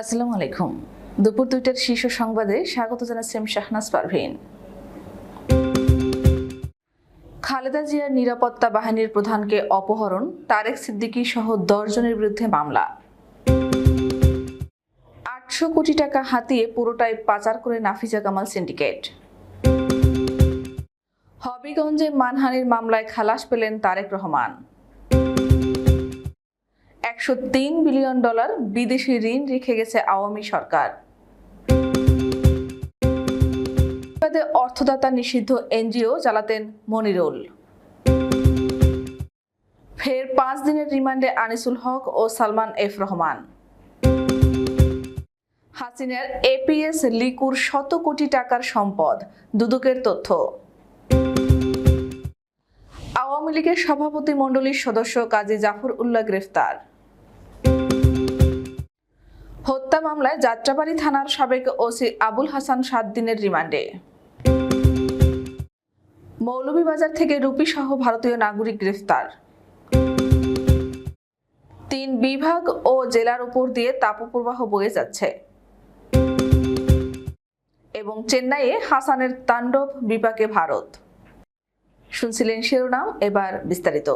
আসসালামু আলাইকুম। দুপুর দুইটার শীর্ষ সংবাদে স্বাগত জানাচ্ছি আমি শাহনাজ পারভিন। খালেদা জিয়ার নিরাপত্তা বাহিনীর প্রধানকে অপহরণ, তারেক সিদ্দিকী সহ দশ জনের বিরুদ্ধে মামলা। আটশো কোটি টাকা হাতিয়ে পুরোটাই পাচার করে নাফিজা কামাল সিন্ডিকেট। হবিগঞ্জে মানহানির মামলায় খালাস পেলেন তারেক রহমান। একশো তিন বিলিয়ন ডলার বিদেশি ঋণ রেখে গেছে আওয়ামী সরকার। অর্থদাতা নিষিদ্ধ এনজিও চালাতেন মনিরুল। ফের পাঁচ দিনের রিমান্ডে আনিসুল হক ও সালমান এফ রহমান। হাসিনার এপিএস লিকুর শত কোটি টাকার সম্পদ, দুদকের তথ্য। আওয়ামী লীগের সভাপতি মণ্ডলীর সদস্য কাজী জাফর উল্লাহ গ্রেফতার। মামলায় যাত্রাবাড়ি থানার সাবেক ওসি আবুল হাসান সাত দিনের রিমান্ডে। মৌলভীবাজার থেকে রুপি সহ ভারতীয় নাগরিক গ্রেফতার। তিন বিভাগ ও জেলার উপর দিয়ে তাপপ্রবাহ বয়ে যাচ্ছে। এবং চেন্নাইয়ে হাসানের তাণ্ডব বিপাকে ভারত। শুনছিলেন শিরোনাম, এবার বিস্তারিত।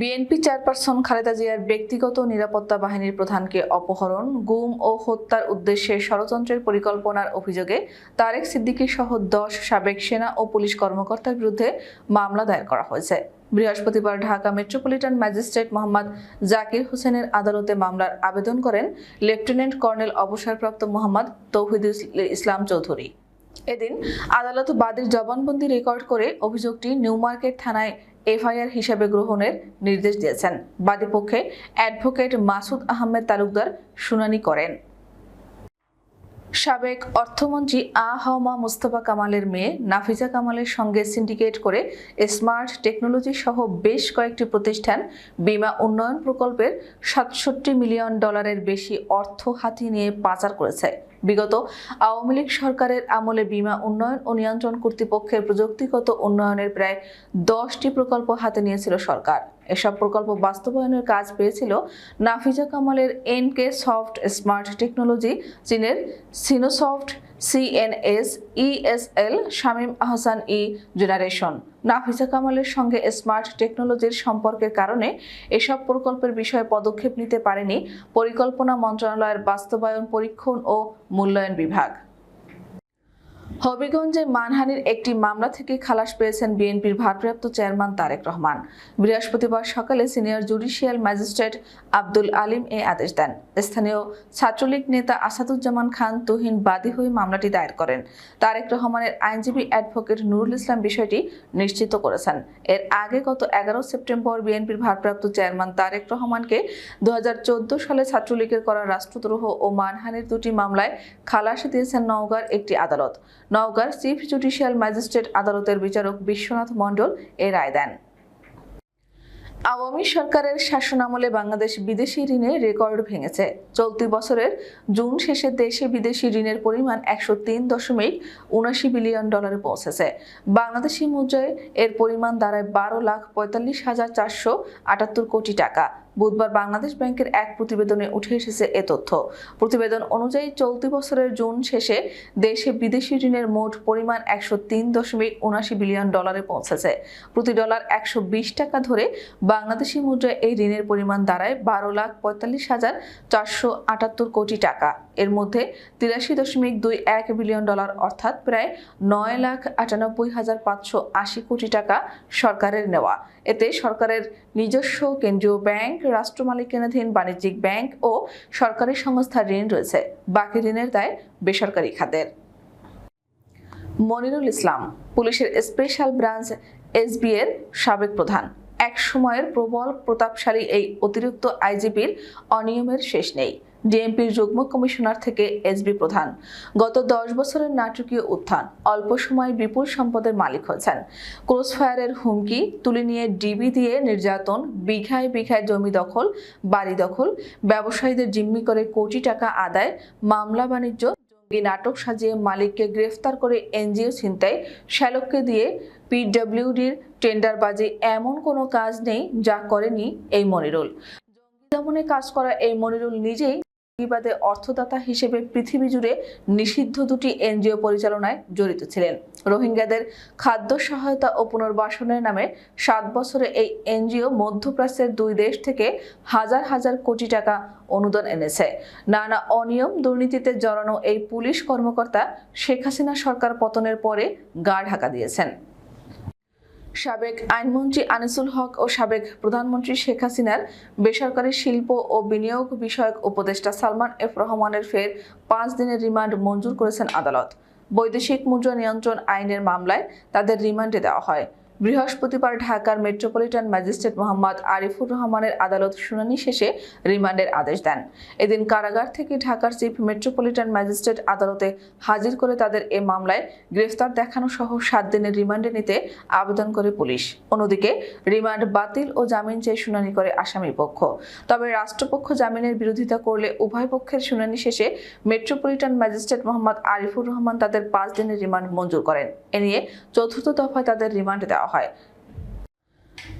বিএনপি চেয়ারপারসন খালেদা জিয়ার ব্যক্তিগত নিরাপত্তা বাহিনীর প্রধানকে অপহরণ, গুম ও হত্যার উদ্দেশ্যে ষড়যন্ত্রের পরিকল্পনার অভিযোগে তারেক সিদ্দিকী সহ দশ সাবেক সেনা ও পুলিশ কর্মকর্তার বিরুদ্ধে মামলা দায়ের করা হয়েছে। বৃহস্পতিবার ঢাকা মেট্রোপলিটন ম্যাজিস্ট্রেট মোহাম্মদ জাকির হোসেনের আদালতে মামলার আবেদন করেন লেফটেন্যান্ট কর্নেল অবসরপ্রাপ্ত মোহাম্মদ তৌহিদুল ইসলাম চৌধুরী। এদিন আদালত বাদীর জবানবন্দি রেকর্ড করে অভিযোগটি নিউমার্কেট থানায় এফআইআর হিসাবে গ্রহণের নির্দেশ দিয়েছেন। বাদীপক্ষে অ্যাডভোকেট মাসুদ আহমেদ তালুকদার শুনানি করেন। সাবেক অর্থমন্ত্রী আ হাওমা মুস্তফা কামালের মেয়ে নাফিজা কামালের সঙ্গে সিন্ডিকেট করে স্মার্ট টেকনোলজি সহ বেশ কয়েকটি প্রতিষ্ঠান বিমা উন্নয়ন প্রকল্পের সাতষট্টি মিলিয়ন ডলারের বেশি অর্থ হাতিয়ে নিয়ে পাচার করেছে। বিগত আওয়ামী লীগ সরকারের আমলে বিমা উন্নয়ন ও নিয়ন্ত্রণ কর্তৃপক্ষের প্রযুক্তিগত উন্নয়নের প্রায় দশটি প্রকল্প হাতে নিয়েছিল সরকার। এসব প্রকল্প বাস্তবায়নের কাজ পেয়েছিল নাফিজা কামালের এনকে সফট স্মার্ট টেকনোলজি, চীনের Sinosoft CNS ESL Shamim Ahsan E generation. Nafiza কামালের সঙ্গে স্মার্ট টেকনোলজির সম্পর্কের কারণে এসব প্রকল্পের বিষয়ে পদক্ষেপ নিতে পারেনি পরিকল্পনা মন্ত্রণালয়ের বাস্তবায়ন, পরীক্ষণ ও মূল্যায়ন বিভাগ। হবিগঞ্জে মানহানির একটি মামলা থেকে খালাস পেয়েছেন বিএনপির ভারপ্রাপ্ত চেয়ারম্যান তারেক রহমান। বৃহস্পতিবার সকালে senior judicial magistrate Abdul Alim এ আদেশ দেন। স্থানীয় ছাত্রলীগ নেতা আসাদুজ্জামান খান তুহিন বাদী হয়ে মামলাটি দায়ের করেন। তারেক রহমানের আইনজীবী অ্যাডভোকেট নুরুল ইসলাম বিষয়টি নিশ্চিত করেছেন। এর আগে গত এগারো সেপ্টেম্বর বিএনপির ভারপ্রাপ্ত চেয়ারম্যান তারেক রহমানকে দু হাজার চোদ্দ সালে ছাত্রলীগের করা রাষ্ট্রদ্রোহ ও মানহানির দুটি মামলায় খালাস দিয়েছেন নওগাঁর একটি আদালত। নওগাঁর চিফ জুডিশিয়াল ম্যাজিস্ট্রেট আদালতের বিচারক বিশ্বনাথ মণ্ডল এ রায় দেন। আওয়ামী সরকারের শাসনামলে বাংলাদেশ বিদেশি ঋণের রেকর্ড ভেঙেছে। চলতি বছরের জুন শেষে দেশে বিদেশি ঋণের পরিমাণ একশো তিন দশমিক উনাশি বিলিয়ন ডলারে পৌঁছেছে। বাংলাদেশি মুদ্রায় এর পরিমাণ দাঁড়ায় বারো লাখ পঁয়তাল্লিশ হাজার চারশো আটাত্তর কোটি টাকা। বুধবার বাংলাদেশ ব্যাংকের এক প্রতিবেদনে উঠে এসেছে এ তথ্য। প্রতিবেদন অনুযায়ী চলতি বছরের জুন শেষে দেশে বিদেশি ঋণের মোট পরিমাণ একশো তিন দশমিক উনাশি বিলিয়ন ডলারে পৌঁছেছে। প্রতি ডলার একশো বিশ টাকা ধরে বাংলাদেশি মুদ্রায় এই ঋণের পরিমাণ দাঁড়ায় বারো লাখ পঁয়তাল্লিশ হাজার চারশো আটাত্তর কোটি টাকা। এর মধ্যে তিরাশি দশমিক দুই এক বিলিয়ন ডলার অর্থাৎ প্রায় নয় লাখ আটানব্বই হাজার পাঁচশো আশি কোটি টাকা সরকারের নেওয়া। এতে সরকারের নিজস্ব কেন্দ্রীয় ব্যাংক রাষ্ট্র মালিকানাধীন বাণিজ্যিক ব্যাংক ও সরকারি সংস্থার ঋণ রয়েছে। বাকি ঋণের দায় বেসরকারি খাতের। মনিরুল ইসলাম, পুলিশের স্পেশাল ব্রাঞ্চ এসবি এর সাবেক প্রধান। এক সময়ের প্রবল প্রতাপশালী এই অতিরিক্ত আইজিপির অনিয়মের শেষ নেই। ডিএমপির যুগ্ম কমিশনার থেকে এসবি প্রধান। গত দশ বছরের নাটকীয় উত্থান, অল্প সময়ে বিপুল সম্পদের মালিক হয়েছেন। ক্রসফায়ারের হুমকি তুলে নিয়ে ডিবি দিয়ে নির্যাতন, বিঘায় বিঘায় জমি দখল, বাড়ি দখল, ব্যবসায়ীদের জিম্মি করে কোটি টাকা আদায়, মামলা বাণিজ্য, জঙ্গি নাটক সাজিয়ে মালিককে গ্রেফতার করে এনজিও ছিনতাই, শ্যালককে দিয়ে পিডব্লিউডির টেন্ডারবাজি, এমন কোনো কাজ নেই যা করেনি এই মনিরুল। জঙ্গি বৃন্দাবনে কাজ করা এই মনিরুল নিজেই বিবাদে অর্থদাতা হিসেবে পৃথিবী জুড়ে নিষিদ্ধ দুটি এনজিও পরিচালনায় জড়িত ছিলেন। রোহিঙ্গাদের খাদ্য সহায়তা ও পুনর্বাসনের নামে সাত বছরে এই এনজিও মধ্যপ্রাচ্যের দুই দেশ থেকে হাজার হাজার কোটি টাকা অনুদান এনেছে। নানা অনিয়ম দুর্নীতিতে জড়ানো এই পুলিশ কর্মকর্তা শেখ হাসিনা সরকার পতনের পরে গা ঢাকা দিয়েছেন। সাবেক আইনমন্ত্রী আনিসুল হক ও সাবেক প্রধানমন্ত্রী শেখ হাসিনার বেসরকারি শিল্প ও বিনিয়োগ বিষয়ক উপদেষ্টা সালমান এফ রহমানের ফের পাঁচ দিনের রিমান্ড মঞ্জুর করেছেন আদালত। বৈদেশিক মুদ্রা নিয়ন্ত্রণ আইনের মামলায় তাদের রিমান্ডে দেওয়া হয়। বৃহস্পতিবার ঢাকার মেট্রোপলিটন ম্যাজিস্ট্রেট মোহাম্মদ আরিফুর রহমানের আদালত শুনানি শেষে রিমান্ডের আদেশ দেন। এদিন কারাগার থেকে ঢাকার চিফ মেট্রোপলিটন ম্যাজিস্ট্রেট আদালতে হাজির করে তাদের এ মামলায় গ্রেফতার দেখানো সহ সাত দিনের রিমান্ডে নিতে আবেদন করে পুলিশ। অন্যদিকে, রিমান্ড বাতিল ও জামিন চেয়ে শুনানি করে আসামি পক্ষ। তবে রাষ্ট্রপক্ষ জামিনের বিরোধিতা করলে উভয় পক্ষের শুনানি শেষে মেট্রোপলিটন ম্যাজিস্ট্রেট মোহাম্মদ আরিফুর রহমান তাদের পাঁচ দিনের রিমান্ড মঞ্জুর করেন। এ নিয়ে চতুর্থ দফায় তাদের রিমান্ড দেওয়া হয়।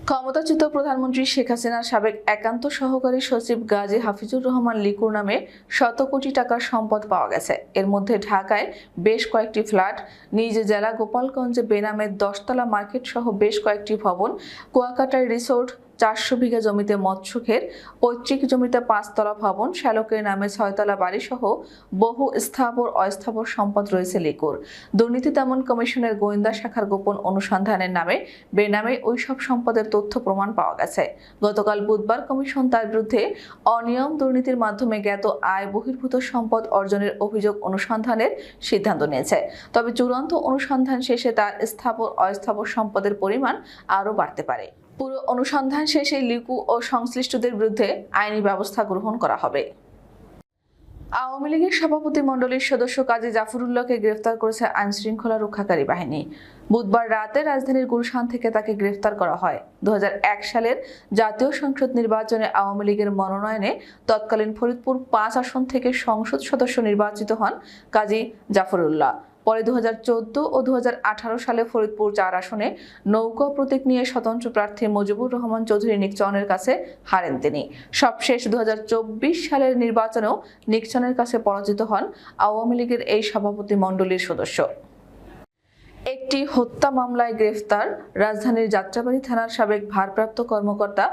ক্ষমতাচ্যুত প্রধানমন্ত্রী শেখ হাসিনার সাবেক একান্ত সহকারী সচিব গাজী হাফিজুর রহমান লিকুর নামে শত কোটি টাকার সম্পদ পাওয়া গেছে। এর মধ্যে ঢাকায় বেশ কয়েকটি ফ্ল্যাট, নিজ জেলা গোপালগঞ্জে বেনামের দশতলা মার্কেট সহ বেশ কয়েকটি ভবন, কুয়াকাটায় রিসোর্ট চারশো বিঘা জমিতে মৎস্যক্ষের পৈতৃক জমিতে পাঁচতলা ভবন, শ্যালকের নামে ছয়তলা বাড়ি সহ বহু স্থাবর, অস্থাবর সম্পদ রয়েছে লিকুর। দুর্নীতি দমন কমিশনের গোয়েন্দা শাখার গোপন অনুসন্ধানের নামে বেনামে ওইসব সম্পদের তথ্য প্রমাণ পাওয়া গেছে। গতকাল বুধবার কমিশন তার বিরুদ্ধে অনিয়ম দুর্নীতির মাধ্যমে জ্ঞাত আয় বহির্ভূত সম্পদ অর্জনের অভিযোগ অনুসন্ধানের সিদ্ধান্ত নিয়েছে। তবে চূড়ান্ত অনুসন্ধান শেষে তার স্থাবর, অস্থাবর সম্পদের পরিমাণ আরও বাড়তে পারে। পুরো অনুসন্ধান শেষে লিকু ও সংশ্লিষ্টদের বিরুদ্ধে আইনি ব্যবস্থা গ্রহণ করা হবে। আওয়ামী লীগের সভাপতি মণ্ডলীর সদস্য কাজী জাফরুল্লাহকে গ্রেফতার করেছে আইন শৃঙ্খলা রক্ষাকারী বাহিনী। বুধবার রাতে রাজধানীর গুলশান থেকে তাকে গ্রেফতার করা হয়। দু হাজার এক সালের জাতীয় সংসদ নির্বাচনে আওয়ামী লীগের মনোনয়নে তৎকালীন ফরিদপুর পাঁচ আসন থেকে সংসদ সদস্য নির্বাচিত হন কাজী জাফরুল্লাহ। পরে দুহাজার চোদ্দ ও দুহাজার আঠারো সালে ফরিদপুর চার আসনে নৌকা প্রতীক নিয়ে স্বতন্ত্র প্রার্থী মুজিবুর রহমান চৌধুরী নিকচনের কাছে হারেন তিনি। সবশেষ দু হাজার চব্বিশ সালের নির্বাচনেও নিকচনের কাছে পরাজিত হন আওয়ামী লীগের এই সভাপতি মণ্ডলীর সদস্য। একটি হত্যা মামলায় গ্রেফতার রাজধানীর যাত্রাবাড়ি থানার সাবেক ভারপ্রাপ্ত কর্মকর্তা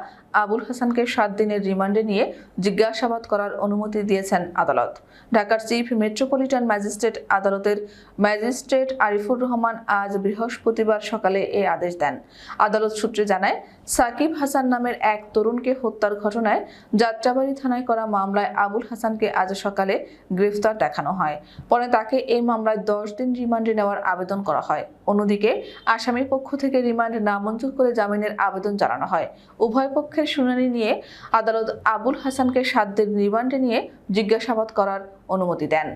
আবুল হাসানকে সাত দিনের রিমান্ডে নিয়ে জিজ্ঞাসাবাদ করার অনুমতি দিয়েছেন আদালত। ঢাকার চিফ মেট্রোপলিটন ম্যাজিস্ট্রেট আদালতের ম্যাজিস্ট্রেট আরিফুর রহমান আজ বৃহস্পতিবার সকালে এ আদেশ দেন। আদালত সূত্রে জানায় সাকিব হাসান নামের এক তরুণকে হত্যার ঘটনায় যাত্রাবাড়ি থানায় করা মামলায় আবুল হাসানকে আজ সকালে গ্রেফতার দেখানো হয়। পরে তাকে এই মামলায় দশ দিন রিমান্ডে নেওয়ার আবেদন করা হয়। অন্যদিকে আসামি পক্ষ থেকে রিমান্ড নামঞ্জুর করে জামিনের আবেদন জানানো হয়। উভয় পক্ষের শুনানি নিয়ে আদালত আবুল হাসানকে সাত দিন রিমান্ডে নিয়ে জিজ্ঞাসাবাদ করার অনুমতি দেন।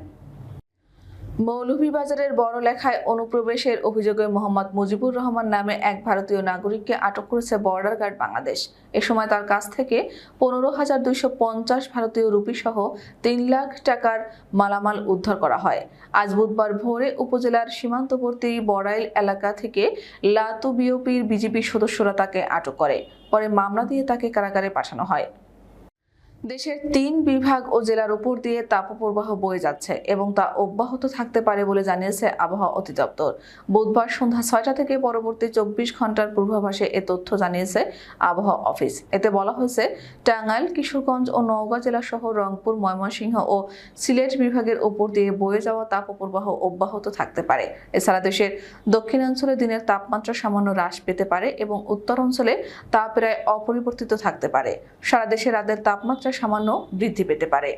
মৌলভীবাজারের বড় লেখায় অনুপ্রবেশের অভিযোগে মোহাম্মদ মুজিবুর রহমান নামে এক ভারতীয় নাগরিককে আটক করেছে বর্ডার গার্ড বাংলাদেশ। এ সময় তার কাছ থেকে পনেরো হাজার দুইশো পঞ্চাশ ভারতীয় রুপি সহ তিন লাখ টাকার মালামাল উদ্ধার করা হয়। আজ বুধবার ভোরে উপজেলার সীমান্তবর্তী বড়াইল এলাকা থেকে লাতু বিওপির বিজেপি সদস্যরা তাকে আটক করে। পরে মামলা দিয়ে তাকে কারাগারে পাঠানো হয়। দেশের তিন বিভাগ ও জেলার উপর দিয়ে তাপপ্রবাহ বয়ে যাচ্ছে এবং তা অব্যাহত থাকতে পারে বলে জানিয়েছে আবহাওয়া অধিদপ্তর। বুধবার সন্ধ্যা ছয়টা থেকে পরবর্তী চব্বিশ ঘণ্টার পূর্বাভাসে এ তথ্য জানিয়েছে আবহাওয়া অফিস। এতে বলা হয়েছে, টাঙ্গাইল, কিশোরগঞ্জ ও নওগাঁ জেলা সহ রংপুর, ময়মনসিংহ ও সিলেট বিভাগের উপর দিয়ে বয়ে যাওয়া তাপপ্রবাহ অব্যাহত থাকতে পারে। এছাড়া দেশের দক্ষিণাঞ্চলে দিনের তাপমাত্রা সামান্য হ্রাস পেতে পারে এবং উত্তর অঞ্চলে তা প্রায় অপরিবর্তিত থাকতে পারে। সারা দেশে রাতের তাপমাত্রা সামান্য বৃদ্ধি পেতে পারে।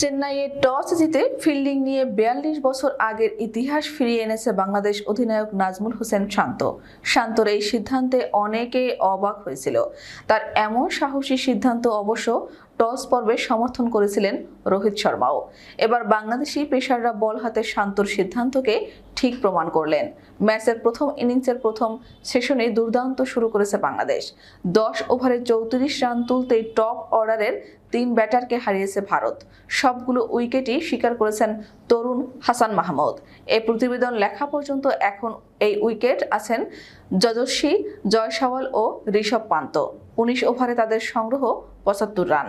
চেন্নাইয়ে টস জিতে ফিল্ডিং নিয়ে বিয়াল্লিশ বছর আগের ইতিহাস ফিরিয়ে এনেছে বাংলাদেশ অধিনায়ক নাজমুল হোসেন শান্ত। শান্তর এই সিদ্ধান্তে অনেকে অবাক হয়েছিল। তার এমন সাহসী সিদ্ধান্ত অবশ্য টস পর্বে সমর্থন করেছিলেন রোহিত শর্মাও। এবার বাংলাদেশি পেশাররা বল হাতে শান্তর সিদ্ধান্তকে ঠিক প্রমাণ করলেন। ম্যাচের প্রথম ইনিংসের প্রথম সেশনে দুর্দান্ত শুরু করেছে বাংলাদেশ। দশ ওভারে চৌত্রিশ রান তুলতেই টপ অর্ডারের তিন ব্যাটারকে হারিয়েছে ভারত। সবগুলো উইকেটই স্বীকার করেছেন তরুণ হাসান মাহমুদ। এই প্রতিবেদন লেখা পর্যন্ত এখন এই উইকেট আছেন যজস্বী, জয়সাওয়াল ও ঋষভ পান্ত। উনিশ ওভারে তাদের সংগ্রহ পঁচাত্তর রান।